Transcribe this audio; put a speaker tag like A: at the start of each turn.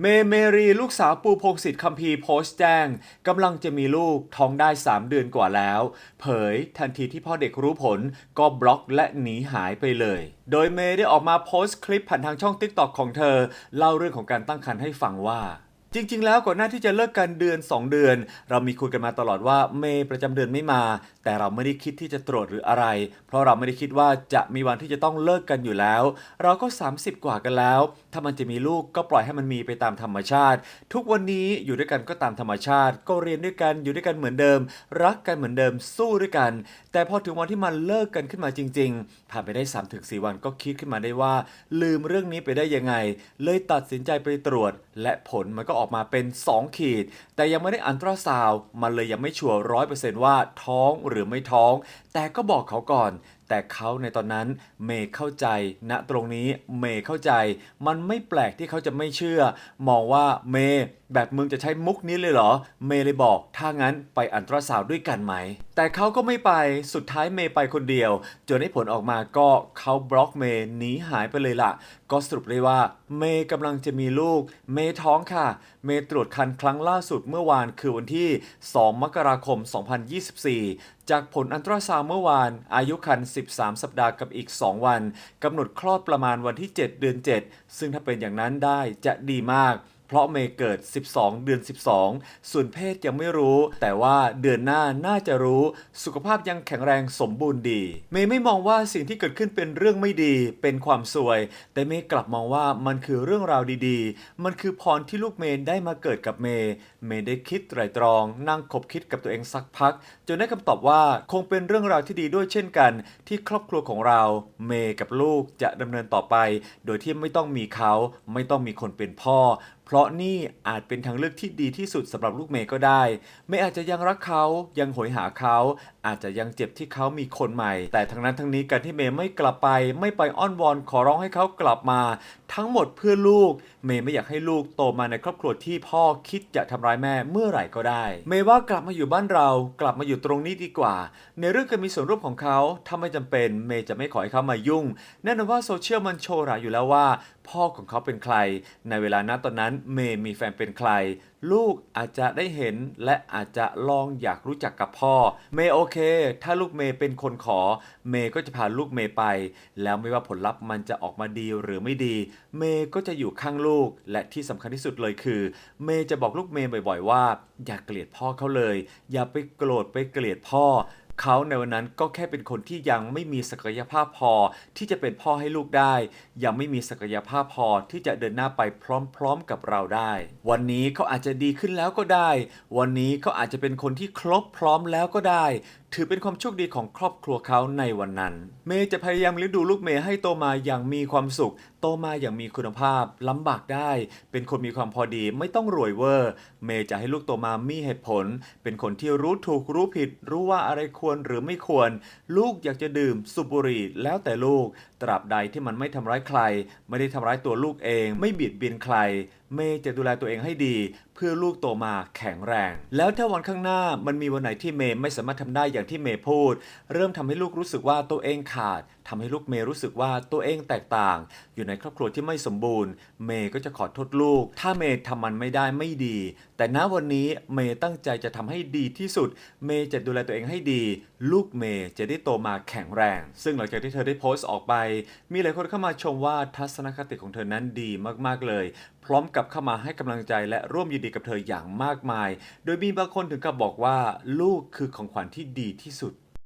A: เมเมรีลูกสาวปูพงศิษฐ์คัมภีร์โพสต์แจ้งกำลังจะมีลูกท้องได้ 3 เดือนกว่าแล้ว เผยทันทีที่พ่อเด็กรู้ผลก็บล็อกและหนีหายไปเลย โดยเมย์ได้ออกมาโพสต์คลิปผ่านทางช่องทิกตอกของเธอ เล่าเรื่องของการตั้งครรภ์ให้ฟังว่า จริง ๆ แล้วก่อนหน้าที่จะเลิกกันเดือน 2 เดือน เรามีคุยกันมาตลอดว่าเมย์ประจำเดือนไม่มา แต่เราไม่ได้คิดที่จะตรวจหรืออะไร เพราะเราไม่ได้คิดว่าจะมีวันที่จะต้องเลิกกันอยู่แล้ว เราก็ 30 กว่ากันแล้ว ถ้ามันจะมีลูกก็ปล่อยให้มันมีไปตามธรรมชาติ ทุกวันนี้อยู่ด้วยกันก็ตามธรรมชาติ ก็เรียนด้วยกันอยู่ด้วยกันเหมือนเดิม รักกันเหมือนเดิมสู้ด้วยกัน แต่พอถึงวันที่มันเลิกกันขึ้นมาจริง ๆ ผ่านไปได้3-4วันก็คิดขึ้นมาได้ว่า ลืมเรื่องนี้ไปได้ยังไง เลยตัดสินใจไปตรวจ และผลมันก็ออกอกมาเป็น 2 ขีด แต่ยังไม่ได้อันตราซาวมันเลยยังไม่ชัวร์ร้อยเปอร์เซนต์ว่าท้องหรือไม่ท้อง แต่ก็บอกเขาก่อนแต่เขาในตอนนั้นเมย์เข้าใจณตรงนี้เมย์เข้าใจ มันไม่แปลกที่เขาจะไม่เชื่อ มองว่าเมย์แบบมึงจะใช้มุกนี้เลยเหรอ เมย์เลยบอก ถ้างั้นไปอันตราซาวด้วยกันไหม แต่เขาก็ไม่ไปสุดท้ายเมย์ไปคนเดียว จนให้ผลออกมาก็เขาบล็อกเมย์หนีหายไปเลยล่ะ ก็สรุปเลยว่า เมย์กำลังจะมีลูก เมย์ท้องค่ะ เมย์ตรวจคันครั้งล่าสุดเมื่อวานคือวันที่ 2 มกราคม 2024จากผลอันตราซาวเมื่อวาน อายุคัน 13 สัปดาห์กับอีก 2 วันกำหนดคลอดประมาณวันที่ 7 เดือน 7 ซึ่งถ้าเป็นอย่างนั้นได้จะดีมาก เพราะเมย์เกิด 12 เดือน 12 ส่วนเพศยังไม่รู้ แต่ว่าเดือนหน้าน่าจะรู้ สุขภาพยังแข็งแรงสมบูรณ์ดี เมย์ไม่มองว่าสิ่งที่เกิดขึ้นเป็นเรื่องไม่ดี เป็นความสวย แต่เมย์กลับมองว่ามันคือเรื่องราวดีๆ มันคือพรที่ลูกเมย์ได้มาเกิดกับเมย์ เมย์ได้คิดไตรตรอง นั่งคบคิดกับตัวเองสักพัก จนได้คำตอบว่าคงเป็นเรื่องราวที่ดีด้วยเช่นกัน ที่ครอบครัวของเรา เมย์กับลูกจะดำเนินต่อไป โดยที่ไม่ต้องมีเขา ไม่ต้องมีคนเป็นพ่อเพราะนี่อาจเป็นทางเลือกที่ดีที่สุดสำหรับลูกเมย์ก็ได้ ไม่อาจจะยังรักเขายังโหยหาเขาอาจจะยังเจ็บที่เขามีคนใหม่ แต่ทั้งนั้นทั้งนี้การที่เมย์ไม่กลับไป ไม่ไปอ้อนวอนขอร้องให้เขากลับมา ทั้งหมดเพื่อลูก เมย์ไม่อยากให้ลูกโตมาในครอบครัวที่พ่อคิดจะทำร้ายแม่เมื่อไหร่ก็ได้ เมย์ว่ากลับมาอยู่บ้านเรา กลับมาอยู่ตรงนี้ดีกว่า ในเรื่องการมีส่วนร่วมของเขาถ้าไม่จำเป็น เมย์จะไม่ขอให้เขามายุ่งแน่นอนว่าโซเชียลมันโชว์หราอยู่แล้วว่าพ่อของเขาเป็นใคร ในเวลานั้นตอนนั้นเมย์มีแฟนเป็นใคร ลูกอาจจะได้เห็นและอาจจะลองอยากรู้จักกับพ่อ เมย์โอเค ถ้าลูกเมย์เป็นคนขอ เมย์ก็จะพาลูกเมย์ไป แล้วไม่ว่าผลลัพธ์มันจะออกมาดีหรือไม่ดี เมย์ก็จะอยู่ข้างลูก และที่สำคัญที่สุดเลยคือ เมย์จะบอกลูกเมย์บ่อย ๆ ว่า อย่าเกลียดพ่อเขาเลย อย่าไปโกรธไปเกลียดพ่อ เขาในวันนั้นก็แค่เป็นคนที่ยังไม่มีศักยภาพพอ ที่จะเป็นพ่อให้ลูกได้ ยังไม่มีศักยภาพพอที่จะเดินหน้าไปพร้อมๆกับเราได้ วันนี้เขาอาจจะดีขึ้นแล้วก็ได้ วันนี้เขาอาจจะเป็นคนที่ครบพร้อมแล้วก็ได้ ถือเป็นความโชคดีของครอบครัวเขาในวันนั้น เมย์จะพยายามเลี้ยงดูลูกเมย์ให้โตมาอย่างมีความสุข โตมาอย่างมีคุณภาพลำบากได้ เป็นคนมีความพอดีไม่ต้องรวยเวอร์ เมย์จะให้ลูกโตมามีเหตุผล เป็นคนที่รู้ถูกรู้ผิด รู้ว่าอะไรควรหรือไม่ควร ลูกอยากจะดื่มสูบบุหรี่แล้วแต่ลูก ตราบใดที่มันไม่ทำร้ายใคร ไม่ได้ทำร้ายตัวลูกเอง ไม่เบียดเบียนใคร เมย์จะดูแลตัวเองให้ดี เพื่อลูกโตมาแข็งแรง แล้วถ้าวันข้างหน้ามันมีวันไหนที่เมย์ไม่สามารถทำได้อย่างที่เมย์พูด เริ่มทำให้ลูกรู้สึกว่าตัวเองขาดทำให้ลูกเมย์รู้สึกว่าตัวเองแตกต่าง อยู่ในครอบครัวที่ไม่สมบูรณ์ เมย์ก็จะขอโทษลูก ถ้าเมย์ทำมันไม่ได้ไม่ดี แต่ณวันนี้เมย์ตั้งใจจะทำให้ดีที่สุด เมย์จะดูแลตัวเองให้ดี ลูกเมย์จะได้โตมาแข็งแรง ซึ่งหลังจากที่เธอได้โพสต์ออกไป มีหลายคนเข้ามาชมว่าทัศนคติของเธอนั้นดีมากๆเลย พร้อมกับเข้ามาให้กำลังใจและร่วมยินดีกับเธออย่างมากมาย โดยมีบางคนถึงกับบอกว่า ลูกคือของขวัญที่ดีที่สุด